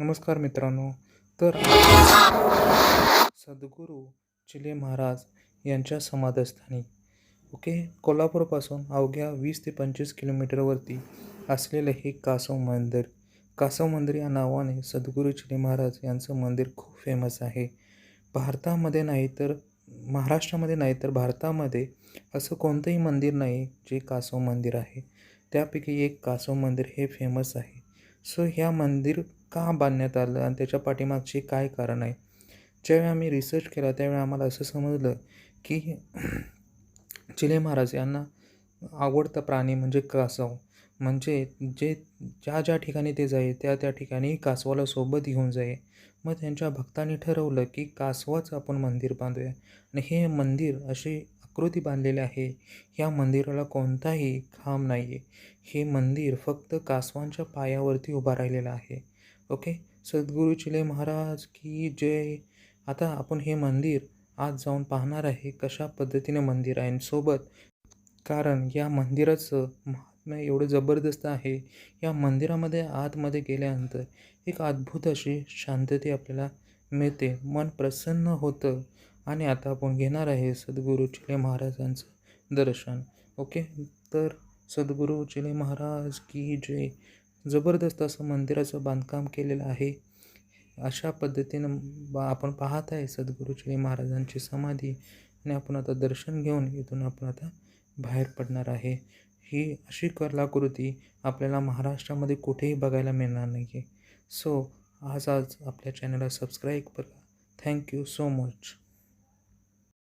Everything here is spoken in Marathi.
नमस्कार मित्रांनो तर सद्गुरू चिले महाराज यांच्या समाधस्थानी ओके? कोल्हापूरपासून अवघ्या वीस ते पंचवीस किलोमीटरवरती असलेलं हे कासव मंदिर. कासव मंदिर या नावाने सद्गुरू चिले महाराज यांचं मंदिर खूप फेमस आहे. भारतामध्ये नाही तर महाराष्ट्रामध्ये नाही तर भारतामध्ये असं कोणतंही मंदिर नाही जे कासव मंदिर आहे. त्यापैकी एक कासव मंदिर हे फेमस आहे. सो ह्या मंदिर का बांधण्यात आलं आणि त्याच्या पाठीमागचे काय कारण आहे ज्यावेळी आम्ही रिसर्च केला त्यावेळी आम्हाला असं समजलं की चिले महाराज यांना आवडता प्राणी म्हणजे कासव. म्हणजे जे ज्या ज्या ठिकाणी ते जाई त्या त्या ठिकाणी कासवाला सोबत घेऊन जाई मग त्यांच्या भक्तांनी ठरवलं की कासवाचं आपण मंदिर बांधूया. आणि हे मंदिर अशी आकृती बांधलेली आहे. या मंदिराला कोणताही खांब नाही आहे हे मंदिर फक्त कासवांच्या पायावरती उभा राहिलेलं आहे. ओके? सद्गुरू चिले महाराज की जय. आता आपण हे मंदिर आज जाऊन पाहणार आहे कशा पद्धतीने मंदिर आहे. आणि सोबत कारण या मंदिराचं महात्म्य एवढं जबरदस्त आहे या मंदिरामध्ये आतमध्ये गेल्यानंतर एक अद्भुत अशी शांतते आपल्याला मिळते. मन प्रसन्न होतं. आणि आता आपण घेणार आहे सद्गुरू चिले महाराजांचं दर्शन. ओके? तर सद्गुरू चिले महाराज की जय. जबरदस्त असं मंदिराचं बांधकाम केलेलं आहे. अशा पद्धतीनं बा आपण पाहत आहे सद्गुरू महाराजांची समाधी आणि आपण आता दर्शन घेऊन इथून आपण आता बाहेर पडणार आहे. ही अशी कलाकृती आपल्याला महाराष्ट्रामध्ये कुठेही बघायला मिळणार नाही आहे सो आज आज आपल्या चॅनलला सबस्क्राईब करा. Thank you so much